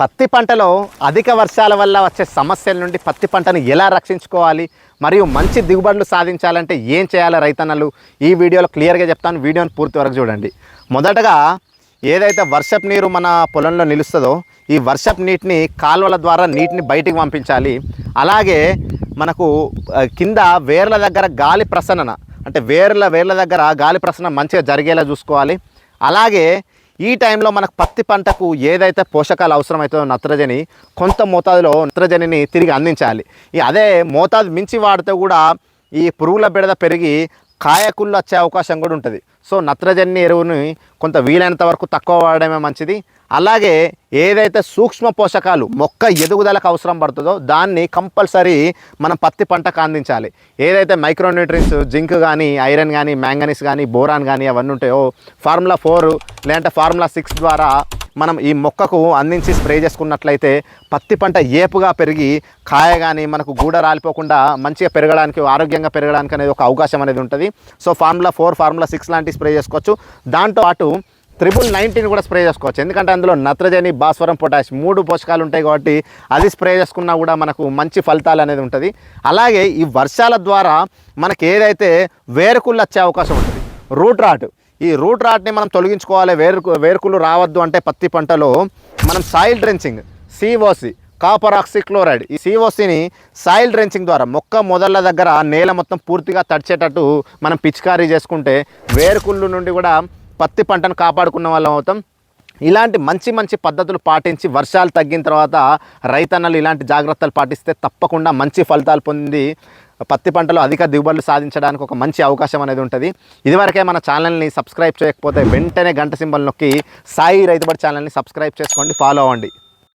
పత్తి పంటలో అధిక వర్షాల వల్ల వచ్చే సమస్యల నుండి పత్తి పంటను ఎలా రక్షించుకోవాలి? మరియు మంచి దిగుబడులు సాధించాలంటే ఏం చేయాలి రైతన్నలు? ఈ వీడియోలో క్లియర్గా చెప్తాను. వీడియోని పూర్తి వరకు చూడండి. మొదటగా ఏదైతే వర్షపు నీరు మన పొలంలో నిలుస్తుందో ఈ వర్షపు నీటిని కాలువల ద్వారా నీటిని బయటికి పంపించాలి. అలాగే మనకు కింద వేర్ల దగ్గర గాలి ప్రసరణ అంటే వేర్ల వేర్ల దగ్గర గాలి ప్రసరణ మంచిగా జరిగేలా చూసుకోవాలి. అలాగే ఈ టైంలో మనకు పత్తి పంటకు ఏదైతే పోషకాలు అవసరమవుతుందో నత్రజని కొంత మోతాదులో నత్రజనిని తిరిగి అందించాలి. అదే మోతాదు మించి వాడితే కూడా ఈ పురుగుల బెడద పెరిగి కాయకుళ్ళు వచ్చే అవకాశం కూడా ఉంటుంది. సో నత్రజని ఎరువుని కొంత వీలైనంత వరకు తక్కువ వాడడమే మంచిది. అలాగే ఏదైతే సూక్ష్మ పోషకాలు మొక్క ఎదుగుదలకు అవసరం పడుతుందో దాన్ని కంపల్సరీ మనం పత్తి పంటకు అందించాలి. ఏదైతే మైక్రోన్యూట్రియన్స్ జింక్ కానీ ఐరన్ కానీ మ్యాంగనీస్ కానీ బోరాన్ కానీ అవన్నీ ఉంటాయో ఫార్ములా ఫోర్ లేదంటే ఫార్ములా సిక్స్ ద్వారా మనం ఈ మొక్కకు అందించి స్ప్రే చేసుకున్నట్లయితే పత్తి పంట ఏపుగా పెరిగి కాయ కానీ మనకు గూడ రాలిపోకుండా మంచిగా పెరగడానికి ఆరోగ్యంగా పెరగడానికి అనేది ఒక అవకాశం అనేది ఉంటుంది. So formula four formula six లాంటివి స్ప్రే చేసుకోవచ్చు. దాంతో పాటు త్రిబుల్ నైన్టీన్ కూడా స్ప్రే చేసుకోవచ్చు. ఎందుకంటే అందులో నత్రజని భాస్వరం పొటాష్ మూడు పోషకాలు ఉంటాయి కాబట్టి అది స్ప్రే చేసుకున్నా కూడా మనకు మంచి ఫలితాలు అనేది ఉంటుంది. అలాగే ఈ వర్షాల ద్వారా మనకి ఏదైతే వేరుకుళ్ళు వచ్చే అవకాశం ఉంటుంది రూట్ రాట్ ఈ రూట్ రాట్ని మనం తొలగించుకోవాలి. వేరుకు వేరుకులు రావద్దు అంటే పత్తి పంటలో మనం soil drenching COC copper oxychloride ఈ సిఓసిని సాయిల్ డ్రెంచింగ్ ద్వారా మొక్క మొదళ్ళ దగ్గర నేల మొత్తం పూర్తిగా తడిచేటట్టు మనం పిచికారీ చేసుకుంటే వేరుకుళ్ళు నుండి కూడా పత్తి పంటను కాపాడుకున్న వాళ్ళం అవుతాం. ఇలాంటి మంచి మంచి పద్ధతులు పాటించి వర్షాలు తగ్గిన తర్వాత రైతన్నలు ఇలాంటి జాగ్రత్తలు పాటిస్తే తప్పకుండా మంచి ఫలితాలు పొంది పత్తి పంటలో అధిక దిగుబడులు సాధించడానికి ఒక మంచి అవకాశం అనేది ఉంటుంది. ఇదివరకే మన ఛానల్ని సబ్స్క్రైబ్ చేయకపోతే వెంటనే గంట సింబల్ నొక్కి సాయి రైతుబడి ఛానల్ని సబ్స్క్రైబ్ చేసుకోండి ఫాలో అవ్వండి.